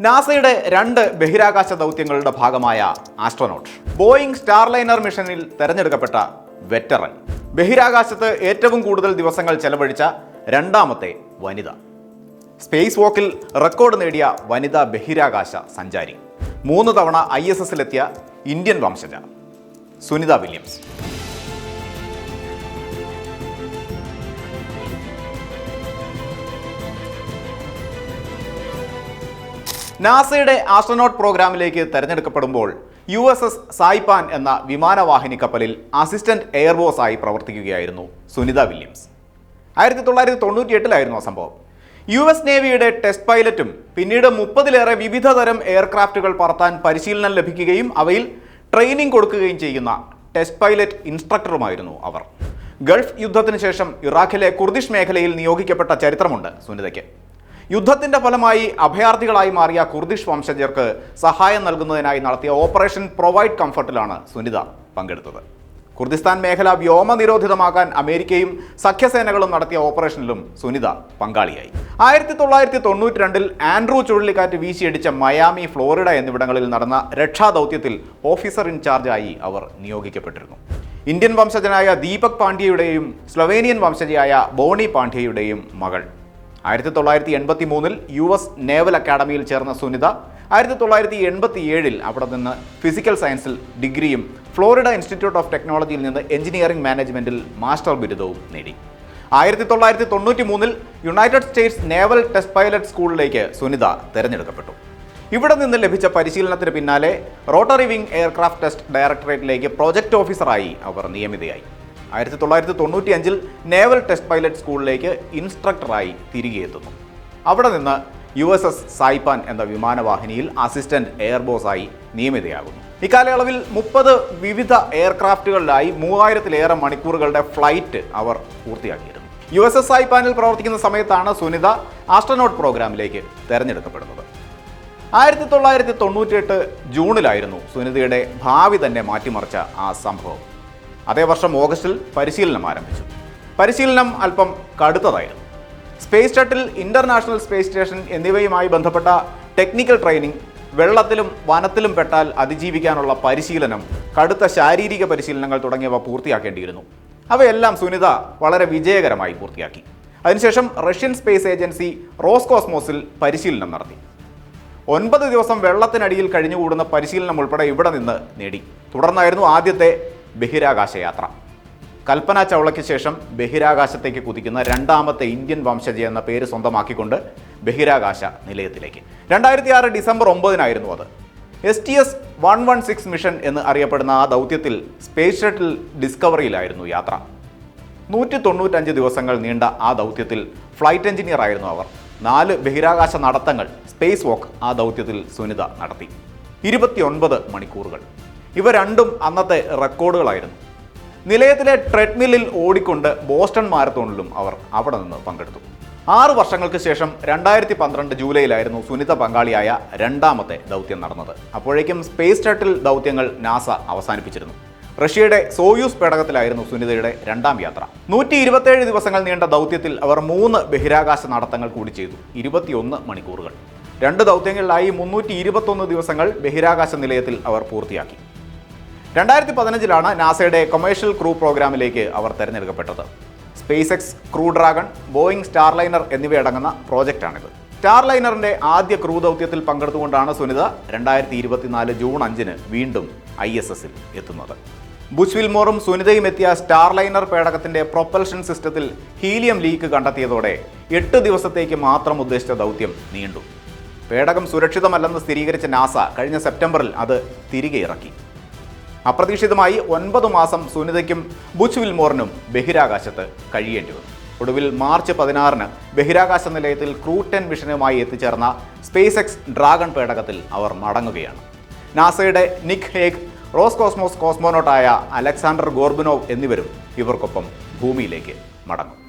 നാസയുടെ രണ്ട് ബഹിരാകാശ ദൗത്യങ്ങളുടെ ഭാഗമായ ആസ്ട്രോനോട്ട്. ബോയിങ് സ്റ്റാർലൈനർ മിഷനിൽ തെരഞ്ഞെടുക്കപ്പെട്ട വെറ്ററൻ. ബഹിരാകാശത്ത് ഏറ്റവും കൂടുതൽ ദിവസങ്ങൾ ചെലവഴിച്ച രണ്ടാമത്തെ വനിത. സ്പേസ് വോക്കിൽ റെക്കോർഡ് നേടിയ വനിതാ ബഹിരാകാശ സഞ്ചാരി. മൂന്ന് തവണ ഐ എസ് എസിലെത്തിയ ഇന്ത്യൻ വംശജ. സുനിത വില്യംസ്. നാസയുടെ ആസ്ട്രോനോട്ട് പ്രോഗ്രാമിലേക്ക് തെരഞ്ഞെടുക്കപ്പെടുമ്പോൾ യു എസ് എസ് സായിപ്പാൻ എന്ന വിമാനവാഹിനി കപ്പലിൽ അസിസ്റ്റന്റ് എയർബോസ് ആയി പ്രവർത്തിക്കുകയായിരുന്നു സുനിത വില്യംസ്. ആയിരത്തി തൊള്ളായിരത്തി തൊണ്ണൂറ്റി എട്ടിലായിരുന്നു ആ സംഭവം. യു എസ് നേവിയുടെ ടെസ്റ്റ് പൈലറ്റും പിന്നീട് മുപ്പതിലേറെ വിവിധ തരം എയർക്രാഫ്റ്റുകൾ പറത്താൻ പരിശീലനം ലഭിക്കുകയും അവയിൽ ട്രെയിനിങ് കൊടുക്കുകയും ചെയ്യുന്ന ടെസ്റ്റ് പൈലറ്റ് ഇൻസ്ട്രക്ടറുമായിരുന്നു അവർ. ഗൾഫ് യുദ്ധത്തിന് ശേഷം ഇറാഖിലെ കുർദിഷ് മേഖലയിൽ നിയോഗിക്കപ്പെട്ട ചരിത്രമുണ്ട് സുനിതയ്ക്ക്. യുദ്ധത്തിന്റെ ഫലമായി അഭയാർത്ഥികളായി മാറിയ കുർദിഷ് വംശജർക്ക് സഹായം നൽകുന്നതിനായി നടത്തിയ ഓപ്പറേഷൻ പ്രൊവൈഡ് കംഫർട്ടിലാണ് സുനിത പങ്കെടുത്തത്. കുർദിസ്ഥാൻ മേഖല വ്യോമ നിരോധിതമാക്കാൻ അമേരിക്കയും സഖ്യസേനകളും നടത്തിയ ഓപ്പറേഷനിലും സുനിത പങ്കാളിയായി. ആയിരത്തി തൊള്ളായിരത്തി തൊണ്ണൂറ്റി രണ്ടിൽ ആൻഡ്രൂ ചുഴലിക്കാറ്റ് വീശിയടിച്ച മയാമി ഫ്ലോറിഡ എന്നിവിടങ്ങളിൽ നടന്ന രക്ഷാദൗത്യത്തിൽ ഓഫീസർ ഇൻചാർജായി അവർ നിയോഗിക്കപ്പെട്ടിരുന്നു. ഇന്ത്യൻ വംശജനായ ദീപക് പാണ്ഡ്യയുടെയും സ്ലൊവേനിയൻ വംശജയായ ബോണി പാണ്ഡ്യയുടെയും മകൾ. ആയിരത്തി തൊള്ളായിരത്തി എൺപത്തി മൂന്നിൽ യു എസ് നേവൽ അക്കാഡമിയിൽ ചേർന്ന സുനിത ആയിരത്തി തൊള്ളായിരത്തി എൺപത്തി ഏഴിൽ അവിടെ നിന്ന് ഫിസിക്കൽ സയൻസിൽ ഡിഗ്രിയും ഫ്ലോറിഡ ഇൻസ്റ്റിറ്റ്യൂട്ട് ഓഫ് ടെക്നോളജിയിൽ നിന്ന് എഞ്ചിനീയറിംഗ് മാനേജ്മെന്റിൽ മാസ്റ്റർ ബിരുദവും നേടി. ആയിരത്തി തൊള്ളായിരത്തി തൊണ്ണൂറ്റി മൂന്നിൽ United States naval test pilot സ്കൂളിലേക്ക് സുനിത തിരഞ്ഞെടുക്കപ്പെട്ടു. ഇവിടെ നിന്ന് ലഭിച്ച പരിശീലനത്തിന് പിന്നാലെ റോട്ടറി വിംഗ് എയർക്രാഫ്റ്റ് ടെസ്റ്റ് ഡയറക്ടറേറ്റിലേക്ക് പ്രോജക്റ്റ് ഓഫീസറായി അവർ നിയമിതയായി. ആയിരത്തി തൊള്ളായിരത്തി തൊണ്ണൂറ്റി അഞ്ചിൽ നേവൽ ടെസ്റ്റ് പൈലറ്റ് സ്കൂളിലേക്ക് ഇൻസ്ട്രക്ടറായി തിരികെ എത്തുന്നു അവിടെ നിന്ന് യു എസ് എസ് സായിപ്പാൻ എന്ന വിമാനവാഹിനിയിൽ അസിസ്റ്റന്റ് എയർബോസായി നിയമിതയാകുന്നു. ഇക്കാലയളവിൽ മുപ്പത് വിവിധ എയർക്രാഫ്റ്റുകളിലായി മൂവായിരത്തിലേറെ മണിക്കൂറുകളുടെ ഫ്ലൈറ്റ് അവർ പൂർത്തിയാക്കിയിരുന്നു. യു എസ് എസ് സായിപ്പാനിൽ പ്രവർത്തിക്കുന്ന സമയത്താണ് സുനിത ആസ്ട്രോനോട്ട് പ്രോഗ്രാമിലേക്ക് തെരഞ്ഞെടുക്കപ്പെടുന്നത്. ആയിരത്തി തൊള്ളായിരത്തി തൊണ്ണൂറ്റിയെട്ട് ജൂണിലായിരുന്നു സുനിതയുടെ ഭാവി തന്നെ മാറ്റിമറിച്ച ആ സംഭവം. അതേ വർഷം ഓഗസ്റ്റിൽ പരിശീലനം ആരംഭിച്ചു. പരിശീലനം അല്പം കടുത്തതായിരുന്നു. Space shuttle international space station എന്നിവയുമായി ബന്ധപ്പെട്ട ടെക്നിക്കൽ ട്രെയിനിങ് വെള്ളത്തിലും വനത്തിലും പെട്ടാൽ അതിജീവിക്കാനുള്ള പരിശീലനം കടുത്ത ശാരീരിക പരിശീലനങ്ങൾ തുടങ്ങിയവ പൂർത്തിയാക്കേണ്ടിയിരുന്നു. അവയെല്ലാം സുനിത വളരെ വിജയകരമായി പൂർത്തിയാക്കി. അതിനുശേഷം റഷ്യൻ സ്പേസ് ഏജൻസി റോസ്കോസ്മോസിൽ പരിശീലനം നടത്തി. ഒൻപത് ദിവസം വെള്ളത്തിനടിയിൽ കഴിഞ്ഞുകൂടുന്ന പരിശീലനം ഉൾപ്പെടെ ഇവിടെ നിന്ന് നേടി. തുടർന്നായിരുന്നു ആദ്യത്തെ ബഹിരാകാശ യാത്ര കൽപ്പന ചൗളയ്ക്ക് ശേഷം ബഹിരാകാശത്തേക്ക് കുതിക്കുന്ന രണ്ടാമത്തെ ഇന്ത്യൻ വംശജ എന്ന പേര് സ്വന്തമാക്കിക്കൊണ്ട് ബഹിരാകാശ നിലയത്തിലേക്ക്. രണ്ടായിരത്തി ആറ് ഡിസംബർ ഒമ്പതിനായിരുന്നു അത്. S T S one one six mission എന്ന് അറിയപ്പെടുന്ന ആ ദൗത്യത്തിൽ സ്പേസ് ഷട്ടിൽ ഡിസ്കവറിയിലായിരുന്നു യാത്ര. നൂറ്റി തൊണ്ണൂറ്റഞ്ച് ദിവസങ്ങൾ നീണ്ട ആ ദൗത്യത്തിൽ ഫ്ലൈറ്റ് എഞ്ചിനീയർ ആയിരുന്നു അവർ. നാല് ബഹിരാകാശ നടത്തങ്ങൾ സ്പേസ് വാക്ക് ആ ദൗത്യത്തിൽ സുനിത നടത്തി. ഇരുപത്തിയൊൻപത് മണിക്കൂറുകൾ. ഇവ രണ്ടും അന്നത്തെ റെക്കോർഡുകളായിരുന്നു. നിലയത്തിലെ ട്രെഡ്മില്ലിൽ ഓടിക്കൊണ്ട് ബോസ്റ്റൺ മാരത്തോണിലും അവർ അവിടെ നിന്ന് പങ്കെടുത്തു. ആറ് വർഷങ്ങൾക്ക് ശേഷം രണ്ടായിരത്തി പന്ത്രണ്ട് ജൂലൈയിലായിരുന്നു സുനിത പങ്കാളിയായ രണ്ടാമത്തെ ദൗത്യം നടന്നത്. അപ്പോഴേക്കും സ്പേസ് ഷട്ടിൽ ദൗത്യങ്ങൾ നാസ അവസാനിപ്പിച്ചിരുന്നു. റഷ്യയുടെ സോയൂസ് പേടകത്തിലായിരുന്നു സുനിതയുടെ രണ്ടാം യാത്ര. നൂറ്റി ഇരുപത്തേഴ് ദിവസങ്ങൾ നീണ്ട ദൗത്യത്തിൽ അവർ മൂന്ന് ബഹിരാകാശ നടത്തങ്ങൾ കൂടി ചെയ്തു. ഇരുപത്തിയൊന്ന് മണിക്കൂറുകൾ. രണ്ട് ദൗത്യങ്ങളിലായി മുന്നൂറ്റി ദിവസങ്ങൾ ബഹിരാകാശ നിലയത്തിൽ അവർ പൂർത്തിയാക്കി. രണ്ടായിരത്തി പതിനഞ്ചിലാണ് നാസയുടെ കൊമേഴ്ഷ്യൽ ക്രൂ പ്രോഗ്രാമിലേക്ക് അവർ തിരഞ്ഞെടുക്കപ്പെട്ടത്. SpaceX Crew Dragon Boeing Starliner എന്നിവയടങ്ങുന്ന പ്രോജക്റ്റാണിത്. സ്റ്റാർലൈനറിന്റെ ആദ്യ ക്രൂ ദൗത്യത്തിൽ പങ്കെടുത്തുകൊണ്ടാണ് സുനിത രണ്ടായിരത്തി ഇരുപത്തിനാല് ജൂൺ അഞ്ചിന് വീണ്ടും ഐ എസ് എസിൽ എത്തുന്നത്. ബുഷ് വിൽമോറും സുനിതയും എത്തിയ സ്റ്റാർലൈനർ പേടകത്തിന്റെ പ്രൊപ്പൽഷൻ സിസ്റ്റത്തിൽ ഹീലിയം ലീക്ക് കണ്ടെത്തിയതോടെ എട്ട് ദിവസത്തേക്ക് മാത്രം ഉദ്ദേശിച്ച ദൗത്യം നീണ്ടു. പേടകം സുരക്ഷിതമല്ലെന്ന് സ്ഥിരീകരിച്ച നാസ കഴിഞ്ഞ സെപ്റ്റംബറിൽ അത് തിരികെ ഇറക്കി. അപ്രതീക്ഷിതമായി ഒൻപത് മാസം സുനിതയ്ക്കും ബുച്ച് വിൽമോറിനും ബഹിരാകാശത്ത് കഴിയേണ്ടി വന്നു. ഒടുവിൽ മാർച്ച് പതിനാറിന് ബഹിരാകാശ നിലയത്തിൽ ക്രൂ ടെൻ മിഷനുമായി എത്തിച്ചേർന്ന സ്പേസ് എക്സ് ഡ്രാഗൺ പേടകത്തിൽ അവർ മടങ്ങുകയാണ്. നാസയുടെ നിക് ഹേഗ് റോസ് കോസ്മോസ് കോസ്മോനോട്ടായ അലക്സാണ്ടർ ഗോർബിനോവ് എന്നിവരും ഇവർക്കൊപ്പം ഭൂമിയിലേക്ക് മടങ്ങും.